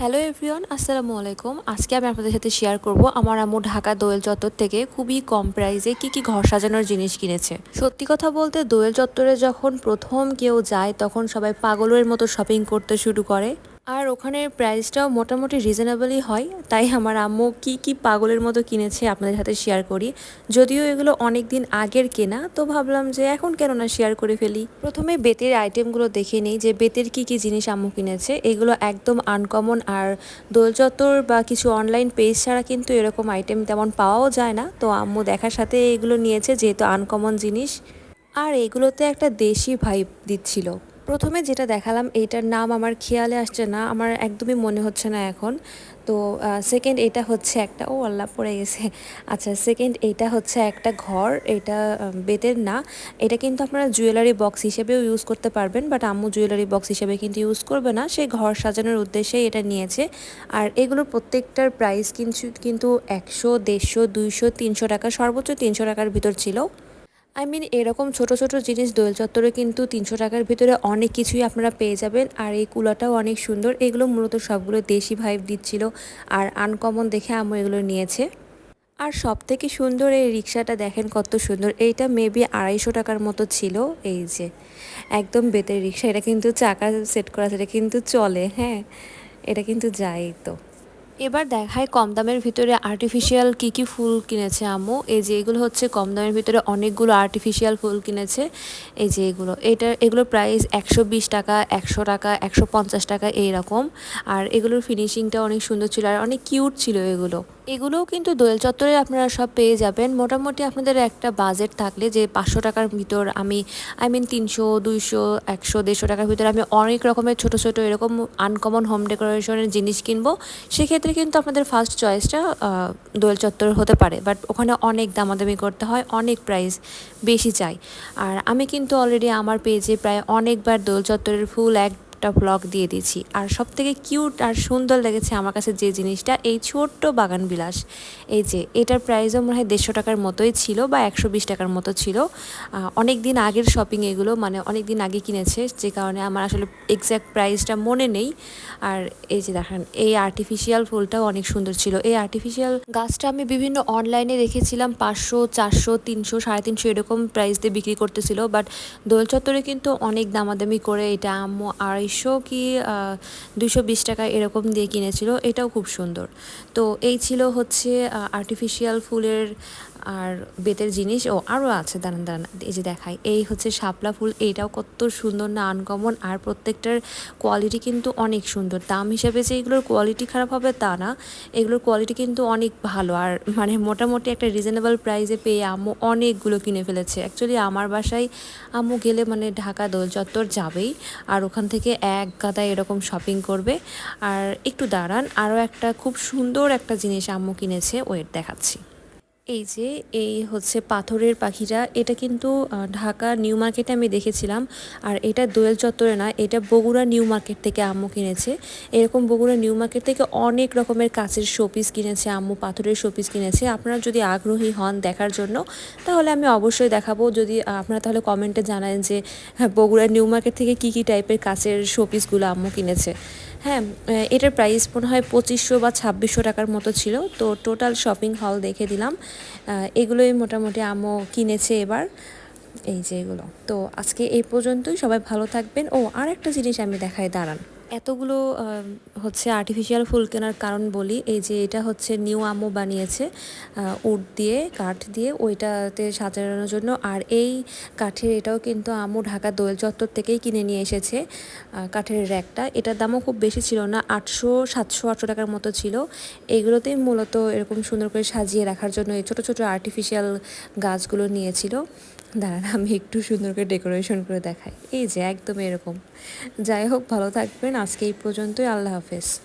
Hello everyone আসসালামু আলাইকুম। আজকে আমি আপনাদের সাথে শেয়ার করব আমার আম্মু ঢাকা দোয়েল চত্বর থেকে খুবই কম প্রাইসে কি কি ঘর সাজানোর জিনিস কিনেছে। সত্যি কথা বলতে দোয়েল চত্বরে যখন প্রথম কেউ যায়, তখন সবাই পাগলের মতো শপিং করতে শুরু করে। আর ওখানের প্রাইসটাও মোটামুটি রিজনেবলই হয়, তাই আমার আম্মু কি কি পাগলের মতো কিনেছে আপনাদের সাথে শেয়ার করি। যদিও এগুলো অনেক দিন আগের কেনা, তো ভাবলাম যে এখন কেন না শেয়ার করে ফেলি। প্রথমে বেতের আইটেমগুলো দেখে নিই যে বেতের কি কি জিনিস আম্মু কিনেছে। এগুলো একদম আনকমন আর দোলচত্বর বা কিছু অনলাইন পেজ ছাড়া কিন্তু এরকম আইটেম তেমন পাওয়াও যায় না। তো আম্মু দেখার সাথে এগুলো নিয়েছে, যেহেতু আনকমন জিনিস। আর এগুলোতে একটা দেশি ভাইব দিচ্ছিল। প্রথমে যেটা দেখালাম, এইটার নাম আমার খেয়ালে আসছে না, আমার একদমই মনে হচ্ছে না এখন। তো সেকেন্ড এটা হচ্ছে একটা, ও আল্লাহ, পড়ে গেছে। আচ্ছা সেকেন্ড এইটা হচ্ছে একটা ঘর, এটা বেতের না। এটা কিন্তু আপনারা জুয়েলারি বক্স হিসেবেও ইউজ করতে পারবেন বাট আম্মু জুয়েলারি বক্স হিসেবে কিন্তু ইউজ করবে না। সে ঘর সাজানোর উদ্দেশ্যেই এটা নিয়েছে। আর এগুলোর প্রত্যেকটার প্রাইস কিন্তু কিন্তু একশো, দেড়শো, দুইশো, তিনশো টাকা, সর্বোচ্চ তিনশো টাকার ভিতর ছিল। আই মিন এরকম ছোট ছোট জিনিস, দোয়েল চত্বরে কিন্তু তিনশো টাকার ভিতরে অনেক কিছুই আপনারা পেয়ে যাবেন। আর এই কুলাটাও অনেক সুন্দর। এগুলো মূলত সবগুলো দেশি ভাইব দিচ্ছিল। আর আনকমন দেখে আমার এগুলো নিয়েছে। আর সব থেকে সুন্দর এই রিক্সাটা দেখেন কত সুন্দর। এইটা মেবি আড়াইশো টাকার মতো ছিল। এই যে, একদম বেতের রিক্সা। এটা কিন্তু চাকা সেট করা আছে। এটা কিন্তু চলে হ্যাঁ। এটা কিন্তু যায় তো। এবার দেখায় কম দামের ভিতরে আর্টিফিশিয়াল কি কি ফুল কিনেছে আমু এই যে এগুলো হচ্ছে কম দামের ভিতরে অনেকগুলো আর্টিফিশিয়াল ফুল কিনেছে। এই যে এগুলো, এটা এগুলোর প্রাইস একশো বিশ টাকা, একশো টাকা, একশো পঞ্চাশ টাকা, এইরকম। আর এগুলোর ফিনিশিংটা অনেক সুন্দর ছিল, আর অনেক কিউট ছিল এগুলো। এগুলোও কিন্তু দোয়েল চত্বরে আপনারা সব পেয়ে যাবেন। মোটামুটি আপনাদের একটা বাজেট থাকলে যে পাঁচশো টাকার ভিতর আমি আই মিন তিনশো, দুইশো, একশো, দেড়শো টাকার ভিতরে আমি অনেক রকমের ছোট ছোট এরকম আনকমন হোম ডেকোরেশনের জিনিস কিনবো। সেক্ষেত্রে কিন্তু আপনাদের ফার্স্ট চয়েসটা দোয়েল চত্বর হতে পারে। বাট ওখানে অনেক দামাদামি করতে হয়, অনেক প্রাইস বেশি চাই। আর আমি কিন্তু অলরেডি আমার পেজে প্রায় অনেকবার দোল চত্বরের ফুল এক একটা ব্লগ দিয়ে দিয়েছি। আর সব থেকে কিউট আর সুন্দর লেগেছে আমার কাছে যে জিনিসটা, এই ছোট্ট বাগান বিলাস এই যে, এটার প্রাইসও মনে হয় দেড়শো টাকার মতোই ছিল বা একশো বিশ টাকার মতো ছিল। অনেক দিন আগের শপিং এগুলো মানে অনেক দিন আগে কিনেছে, যে কারণে আমার আসলে এক্স্যাক্ট প্রাইসটা মনে নেই। আর এই যে দেখেন, এই আর্টিফিশিয়াল ফুলটাও অনেক সুন্দর ছিল। এই আর্টিফিশিয়াল গাছটা আমি বিভিন্ন অনলাইনে দেখেছিলাম, পাঁচশো, চারশো, তিনশো, সাড়ে তিনশো এরকম প্রাইস দিয়ে বিক্রি করতেছিল। বাট দোল চত্বরে কিন্তু অনেক দামাদামি করে এটা, আম্মু আড়াইশো কি দুশো বিশ টাকা এরকম দিয়ে কিনেছিল, এটাও খুব সুন্দর। তো এই ছিল হচ্ছে আর্টিফিশিয়াল ফুলের আর বেতের জিনিস ও আরও আছে, দাঁড়ান দাঁড়ান, এই যে দেখাই, এই হচ্ছে শাপলা ফুল, এইটাও কত সুন্দর না আনকমন আর প্রত্যেকটার কোয়ালিটি কিন্তু অনেক সুন্দর। দাম হিসাবে যে এগুলোর কোয়ালিটি খারাপ হবে তা না, এগুলোর কোয়ালিটি কিন্তু অনেক ভালো। আর মানে মোটামুটি একটা রিজনেবল প্রাইসে পেয়ে আম্মু অনেকগুলো কিনে ফেলেছে। অ্যাকচুয়ালি আমার বাসায় আম্মু গেলে মানে ঢাকা দোল চত্বর যাবেই, আর ওখান থেকে এক গাদায় এরকম শপিং করবে। আর একটু দাঁড়ান আরও একটা খুব সুন্দর একটা জিনিস আম্মু কিনেছে ওয়েট দেখাচ্ছি। এই যে এই হচ্ছে পাথরের পাখিটা এটা কিন্তু ঢাকা নিউ মার্কেটে আমি দেখেছিলাম। আর এটা দোয়েল চত্বরে না এটা বগুড়া নিউ মার্কেট থেকে আম্মু কিনেছে। এরকম বগুড়া নিউ মার্কেট থেকে অনেক রকমের কাচের শোপিস কিনেছে আম্মু পাথরের শোপিস কিনেছে। আপনারা যদি আগ্রহী হন দেখার জন্য তাহলে আমি অবশ্যই দেখাবো। যদি আপনারা তাহলে কমেন্টে জানান যে হ্যাঁ, বগুড়া নিউ মার্কেট থেকে কি কি টাইপের কাচের শোপিসগুলো আম্মু কিনেছে। হ্যাঁ এটার প্রাইস মনে হয় পঁচিশশো বা ছাব্বিশশো টাকার মতো ছিল। তো টোটাল শপিং হল দেখে দিলাম। এগুলোই মোটামুটি আমও কিনেছে এবার। এই যে এগুলো। তো আজকে এই পর্যন্তই, সবাই ভালো থাকবেন। ও আর একটা জিনিস আমি দেখাই, দাঁড়ান। এতগুলো হচ্ছে আর্টিফিশিয়াল ফুল কেনার কারণ বলি, এই যে এটা হচ্ছে নিউ আমও বানিয়েছে উড দিয়ে, কাঠ দিয়ে, ওইটাতে সাজানোর জন্য। আর এই কাঠের এটাও কিন্তু আমু ঢাকা দোয়েল চত্বর থেকেই কিনে নিয়ে এসেছে কাঠের র্যাকটা। এটার দামও খুব বেশি ছিল না, আটশো, সাতশো, আটশো টাকার মতো ছিল। এগুলোতেই মূলত এরকম সুন্দর করে সাজিয়ে রাখার জন্য এই ছোটো ছোটো আর্টিফিশিয়াল গাছগুলো নিয়েছিল। দাঁড়ান, আমি একটু সুন্দর করে ডেকোরেশন করে দেখাই। এই যে একদম এরকম। যাই হোক, ভালো থাকবেন। আজকে এই পর্যন্তই। আল্লাহ হাফেজ।